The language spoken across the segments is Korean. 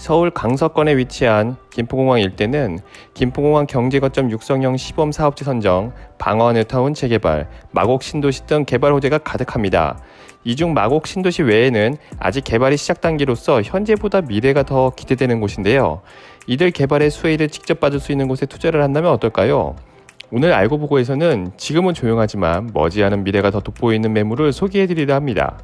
서울 강서권에 위치한 김포공항 일대는 김포공항 경제거점 육성형 시범 사업지 선정, 방어 뉴타운 재개발, 마곡 신도시 등 개발 호재가 가득합니다. 이 중 마곡 신도시 외에는 아직 개발이 시작 단계로서 현재보다 미래가 더 기대되는 곳인데요. 이들 개발의 수혜를 직접 받을 수 있는 곳에 투자를 한다면 어떨까요? 오늘 알고 보고에서는 지금은 조용하지만 머지않은 미래가 더 돋보이는 매물을 소개해드리려 합니다.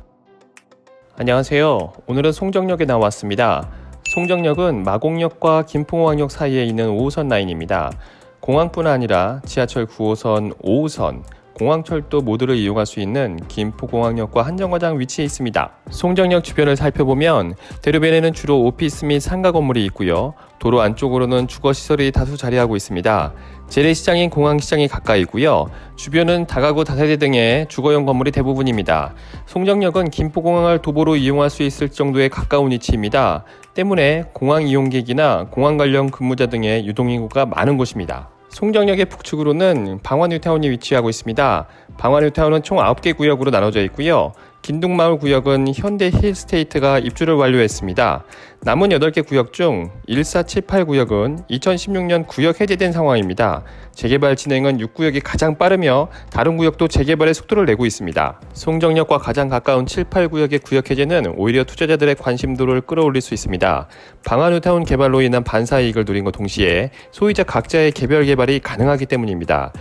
안녕하세요. 오늘은 송정역에 나왔습니다. 송정역은 마곡역과 김포공항역 사이에 있는 5호선 라인입니다. 공항뿐 아니라 지하철 9호선, 5호선, 공항철도 모두를 이용할 수 있는 김포공항역과 한정거장 위치에 있습니다. 송정역 주변을 살펴보면 대로변에는 주로 오피스 및 상가 건물이 있고요. 도로 안쪽으로는 주거시설이 다수 자리하고 있습니다. 재래시장인 공항시장이 가까이 있고요. 주변은 다가구 다세대 등의 주거용 건물이 대부분입니다. 송정역은 김포공항을 도보로 이용할 수 있을 정도의 가까운 위치입니다. 때문에 공항 이용객이나 공항 관련 근무자 등의 유동인구가 많은 곳입니다. 송정역의 북측으로는 방화뉴타운이 위치하고 있습니다. 방화뉴타운은 총 9개 구역으로 나눠져 있고요. 긴둥마을 구역은 현대 힐스테이트가 입주를 완료했습니다. 남은 8개 구역 중 1478 구역은 2016년 구역 해제된 상황입니다. 재개발 진행은 6구역이 가장 빠르며 다른 구역도 재개발의 속도를 내고 있습니다. 송정역과 가장 가까운 7, 8 구역의 구역 해제는 오히려 투자자들의 관심도를 끌어올릴 수 있습니다. 방화뉴타운 개발로 인한 반사 이익을 누린 것 동시에 소유자 각자의 개별 개발이 가능하기 때문입니다.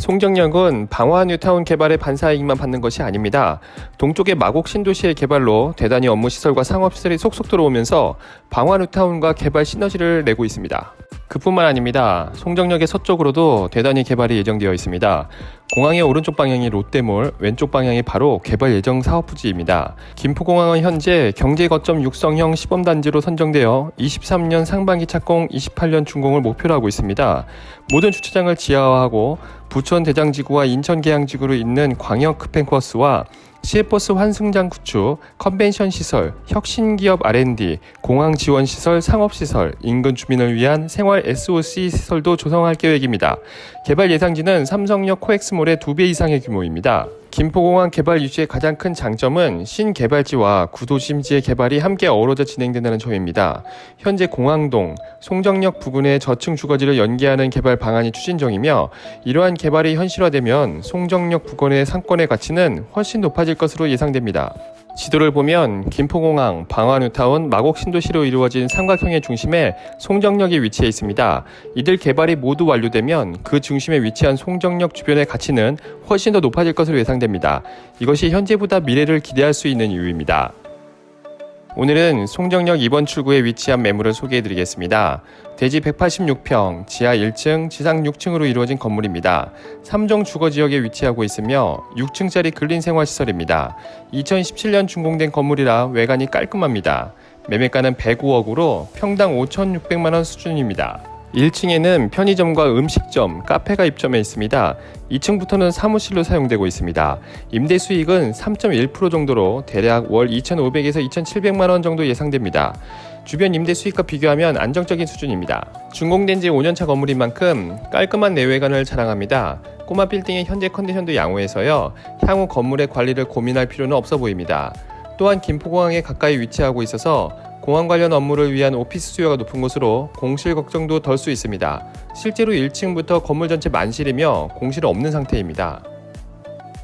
송정역은 방화 뉴타운 개발의 반사 이익만 받는 것이 아닙니다. 동쪽의 마곡 신도시의 개발로 대단히 업무 시설과 상업 시설이 속속 들어오면서 방화 뉴타운과 개발 시너지를 내고 있습니다. 그뿐만 아닙니다. 송정역의 서쪽으로도 대단히 개발이 예정되어 있습니다. 공항의 오른쪽 방향이 롯데몰, 왼쪽 방향이 바로 개발 예정 사업 부지입니다. 김포공항은 현재 경제 거점 육성형 시범단지로 선정되어 23년 상반기 착공, 28년 준공을 목표로 하고 있습니다. 모든 주차장을 지하화하고 부천 대장지구와 인천 계양지구로 잇는 광역 급행버스와 시외버스 환승장 구축, 컨벤션 시설, 혁신기업 R&D, 공항 지원 시설, 상업 시설, 인근 주민을 위한 생활 SOC 시설도 조성할 계획입니다. 개발 예상지는 삼성역 코엑스몰의 2배 이상의 규모입니다. 김포공항 개발 유지의 가장 큰 장점은 신개발지와 구도심지의 개발이 함께 어우러져 진행된다는 점입니다. 현재 공항동, 송정역 부근의 저층 주거지를 연계하는 개발 방안이 추진 중이며 이러한 개발이 현실화되면 송정역 부근의 상권의 가치는 훨씬 높아질 것으로 예상됩니다. 지도를 보면 김포공항, 방화뉴타운, 마곡 신도시로 이루어진 삼각형의 중심에 송정역이 위치해 있습니다. 이들 개발이 모두 완료되면 그 중심에 위치한 송정역 주변의 가치는 훨씬 더 높아질 것으로 예상됩니다. 이것이 현재보다 미래를 기대할 수 있는 이유입니다. 오늘은 송정역 2번 출구에 위치한 매물을 소개해 드리겠습니다. 대지 186평, 지하 1층, 지상 6층으로 이루어진 건물입니다. 3종 주거 지역에 위치하고 있으며 6층짜리 근린 생활 시설입니다. 2017년 준공된 건물이라 외관이 깔끔합니다. 매매가는 105억으로 평당 5,600만 원 수준입니다. 1층에는 편의점과 음식점, 카페가 입점해 있습니다. 2층부터는 사무실로 사용되고 있습니다. 임대 수익은 3.1% 정도로 대략 월 2,500에서 2,700만 원 정도 예상됩니다. 주변 임대 수익과 비교하면 안정적인 수준입니다. 준공된 지 5년차 건물인 만큼 깔끔한 내외관을 자랑합니다. 꼬마 빌딩의 현재 컨디션도 양호해서요. 향후 건물의 관리를 고민할 필요는 없어 보입니다. 또한 김포공항에 가까이 위치하고 있어서 공항 관련 업무를 위한 오피스 수요가 높은 곳으로 공실 걱정도 덜 수 있습니다. 실제로 1층부터 건물 전체 만실이며 공실 없는 상태입니다.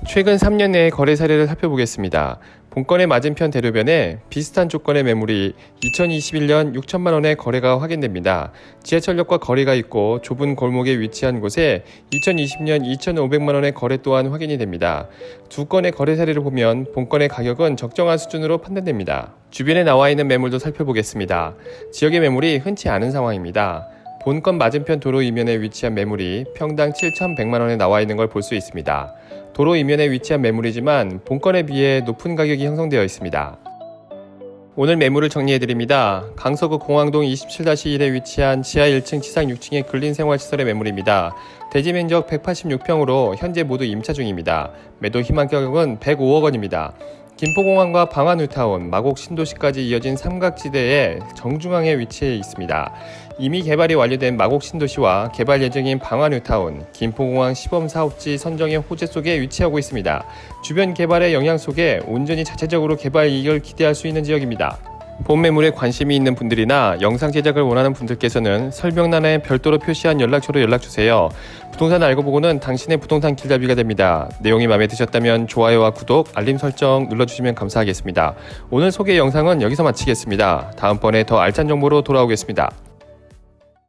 최근 3년 내의 거래 사례를 살펴보겠습니다. 본건의 맞은편 대로변에 비슷한 조건의 매물이 2021년 6천만 원의 거래가 확인됩니다. 지하철역과 거리가 있고 좁은 골목에 위치한 곳에 2020년 2,500만 원의 거래 또한 확인이 됩니다. 두 건의 거래 사례를 보면 본건의 가격은 적정한 수준으로 판단됩니다. 주변에 나와 있는 매물도 살펴보겠습니다. 지역의 매물이 흔치 않은 상황입니다. 본건 맞은편 도로 이면에 위치한 매물이 평당 7,100만 원에 나와 있는 걸 볼 수 있습니다. 도로 이면에 위치한 매물이지만 본건에 비해 높은 가격이 형성되어 있습니다. 오늘 매물을 정리해드립니다. 강서구 공항동 27-1에 위치한 지하 1층, 지상 6층의 근린생활시설의 매물입니다. 대지 면적 186평으로 현재 모두 임차 중입니다. 매도 희망 가격은 105억 원입니다. 김포공항과 방화뉴타운, 마곡 신도시까지 이어진 삼각지대의 정중앙에 위치해 있습니다. 이미 개발이 완료된 마곡 신도시와 개발 예정인 방화뉴타운, 김포공항 시범 사업지 선정의 호재 속에 위치하고 있습니다. 주변 개발의 영향 속에 온전히 자체적으로 개발 이익을 기대할 수 있는 지역입니다. 본 매물에 관심이 있는 분들이나 영상 제작을 원하는 분들께서는 설명란에 별도로 표시한 연락처로 연락 주세요. 부동산 알고 보고는 당신의 부동산 길잡이가 됩니다. 내용이 마음에 드셨다면 좋아요와 구독, 알림 설정 눌러주시면 감사하겠습니다. 오늘 소개 영상은 여기서 마치겠습니다. 다음번에 더 알찬 정보로 돌아오겠습니다.